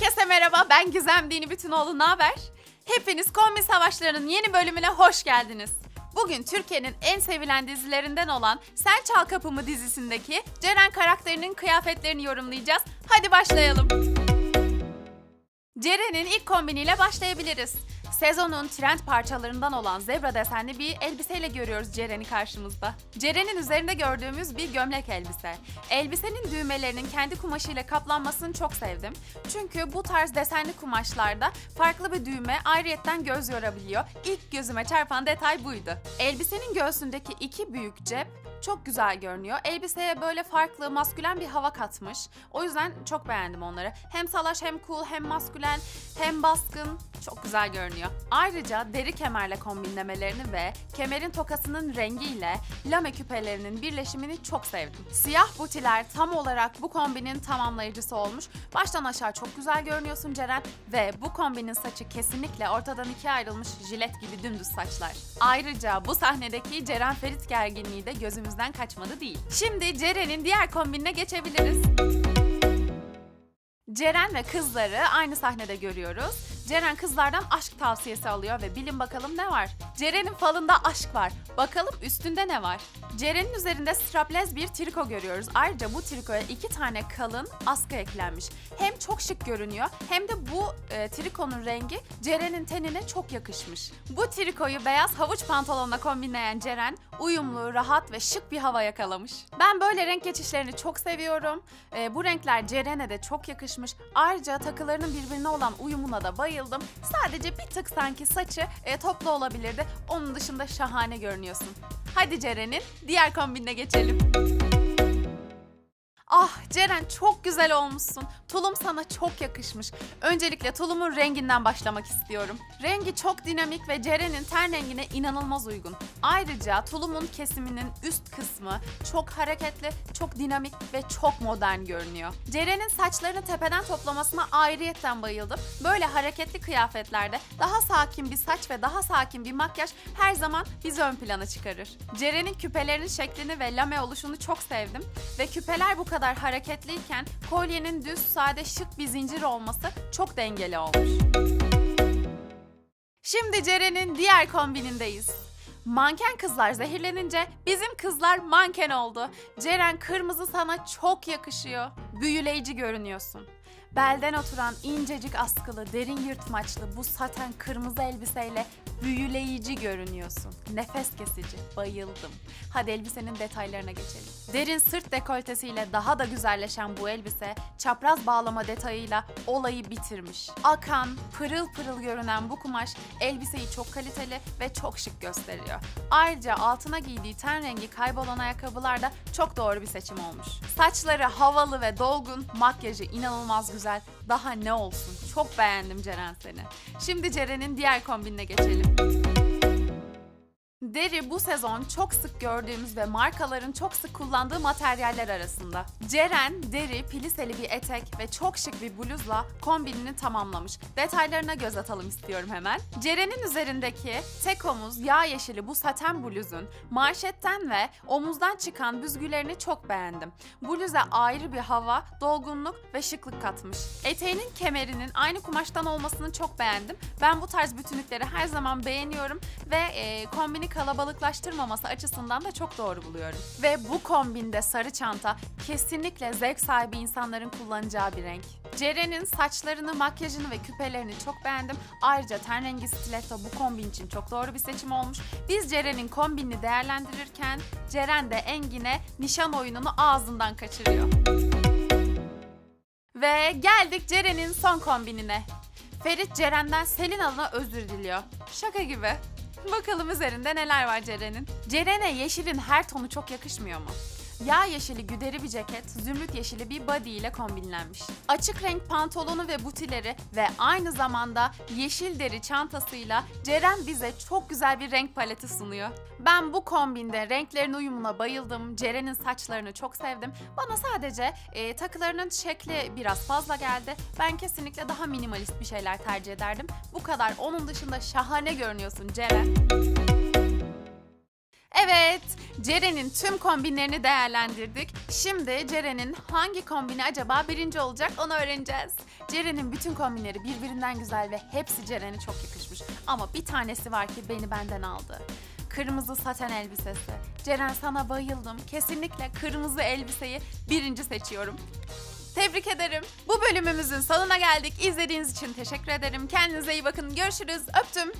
Herkese merhaba, ben Gizem Dini Bütünoğlu. Ne haber? Hepiniz Kombi Savaşları'nın yeni bölümüne hoş geldiniz. Bugün Türkiye'nin en sevilen dizilerinden olan Sen Çal Kapımı dizisindeki Ceren karakterinin kıyafetlerini yorumlayacağız. Hadi başlayalım. Ceren'in ilk kombiniyle başlayabiliriz. Sezonun trend parçalarından olan zebra desenli bir elbiseyle görüyoruz Ceren'i karşımızda. Ceren'in üzerinde gördüğümüz bir gömlek elbise. Elbisenin düğmelerinin kendi kumaşıyla kaplanmasını çok sevdim. Çünkü bu tarz desenli kumaşlarda farklı bir düğme ayrıyetten göz yorabiliyor. İlk gözüme çarpan detay buydu. Elbisenin göğsündeki iki büyük cep çok güzel görünüyor. Elbiseye böyle farklı, maskülen bir hava katmış. O yüzden çok beğendim onları. Hem salaş hem cool hem maskülen hem baskın. Çok güzel görünüyor. Ayrıca deri kemerle kombinlemelerini ve kemerin tokasının rengiyle lame küpelerinin birleşimini çok sevdim. Siyah butiler tam olarak bu kombinin tamamlayıcısı olmuş. Baştan aşağı çok güzel görünüyorsun Ceren ve bu kombinin saçı kesinlikle ortadan ikiye ayrılmış jilet gibi dümdüz saçlar. Ayrıca bu sahnedeki Ceren Ferit gerginliği de gözümüzden kaçmadı değil. Şimdi Ceren'in diğer kombinine geçebiliriz. Ceren ve kızları aynı sahnede görüyoruz. Ceren kızlardan aşk tavsiyesi alıyor ve bilin bakalım ne var? Ceren'in falında aşk var. Bakalım üstünde ne var? Ceren'in üzerinde strapless bir triko görüyoruz. Ayrıca bu trikoya iki tane kalın askı eklenmiş. Hem çok şık görünüyor hem de bu e, trikonun rengi Ceren'in tenine çok yakışmış. Bu trikoyu beyaz havuç pantolonla kombinleyen Ceren uyumlu, rahat ve şık bir hava yakalamış. Ben böyle renk geçişlerini çok seviyorum. E, bu renkler Ceren'e de çok yakışmış. Ayrıca takılarının birbirine olan uyumuna da bayıldım. Sadece bir tık sanki saçı e, toplu olabilirdi. Onun dışında şahane görünüyorsun. Hadi Ceren'in diğer kombinine geçelim. Ah Ceren çok güzel olmuşsun. Tulum sana çok yakışmış. Öncelikle tulumun renginden başlamak istiyorum. Rengi çok dinamik ve Ceren'in ten rengine inanılmaz uygun. Ayrıca tulumun kesiminin üst kısmı çok hareketli, çok dinamik ve çok modern görünüyor. Ceren'in saçlarını tepeden toplamasına ayrıyetten bayıldım. Böyle hareketli kıyafetlerde daha sakin bir saç ve daha sakin bir makyaj her zaman bizi ön plana çıkarır. Ceren'in küpelerinin şeklini ve lame oluşunu çok sevdim ve küpeler bu kadar hareketliyken kolyenin düz, sade, şık bir zincir olması çok dengeli olmuş. Şimdi Ceren'in diğer kombinindeyiz. Manken kızlar zehirlenince bizim kızlar manken oldu. Ceren kırmızı sana çok yakışıyor. Büyüleyici görünüyorsun. Belden oturan incecik askılı, derin yırtmaçlı bu saten kırmızı elbiseyle büyüleyici görünüyorsun. Nefes kesici. Bayıldım. Hadi elbisenin detaylarına geçelim. Derin sırt dekoltesiyle daha da güzelleşen bu elbise çapraz bağlama detayıyla olayı bitirmiş. Akan, pırıl pırıl görünen bu kumaş elbiseyi çok kaliteli ve çok şık gösteriyor. Ayrıca altına giydiği ten rengi kaybolan ayakkabılar da çok doğru bir seçim olmuş. Saçları havalı ve dolgun, makyajı inanılmaz güzel. Daha ne olsun? Çok beğendim Ceren seni. Şimdi Ceren'in diğer kombinine geçelim. Deri bu sezon çok sık gördüğümüz ve markaların çok sık kullandığı materyaller arasında. Ceren, deri, piliseli bir etek ve çok şık bir bluzla kombinini tamamlamış. Detaylarına göz atalım istiyorum hemen. Ceren'in üzerindeki tek omuz yağ yeşili bu saten bluzun manşetten ve omuzdan çıkan büzgülerini çok beğendim. Bluza ayrı bir hava, dolgunluk ve şıklık katmış. Eteğinin kemerinin aynı kumaştan olmasını çok beğendim. Ben bu tarz bütünlükleri her zaman beğeniyorum ve e, kombini kalabalıklaştırmaması açısından da çok doğru buluyorum. Ve bu kombinde sarı çanta kesinlikle zevk sahibi insanların kullanacağı bir renk. Ceren'in saçlarını, makyajını ve küpelerini çok beğendim. Ayrıca ten rengi stiletto bu kombin için çok doğru bir seçim olmuş. Biz Ceren'in kombinini değerlendirirken Ceren de Engin'e nişan oyununu ağzından kaçırıyor. Ve geldik Ceren'in son kombinine. Ferit Ceren'den Selin adına özür diliyor. Şaka gibi. Bakalım üzerinde neler var Ceren'in. Ceren'e yeşilin her tonu çok yakışmıyor mu? Yağ yeşili güderi bir ceket, zümrüt yeşili bir body ile kombinlenmiş. Açık renk pantolonu ve butileri ve aynı zamanda yeşil deri çantasıyla Ceren bize çok güzel bir renk paleti sunuyor. Ben bu kombinde renklerin uyumuna bayıldım. Ceren'in saçlarını çok sevdim. Bana sadece e, takılarının şekli biraz fazla geldi. Ben kesinlikle daha minimalist bir şeyler tercih ederdim. Bu kadar. Onun dışında şahane görünüyorsun Ceren. Evet, Ceren'in tüm kombinlerini değerlendirdik. Şimdi Ceren'in hangi kombini acaba birinci olacak onu öğreneceğiz. Ceren'in bütün kombinleri birbirinden güzel ve hepsi Ceren'e çok yakışmış. Ama bir tanesi var ki beni benden aldı. Kırmızı saten elbisesi. Ceren sana bayıldım. Kesinlikle kırmızı elbiseyi birinci seçiyorum. Tebrik ederim. Bu bölümümüzün sonuna geldik. İzlediğiniz için teşekkür ederim. Kendinize iyi bakın. Görüşürüz. Öptüm.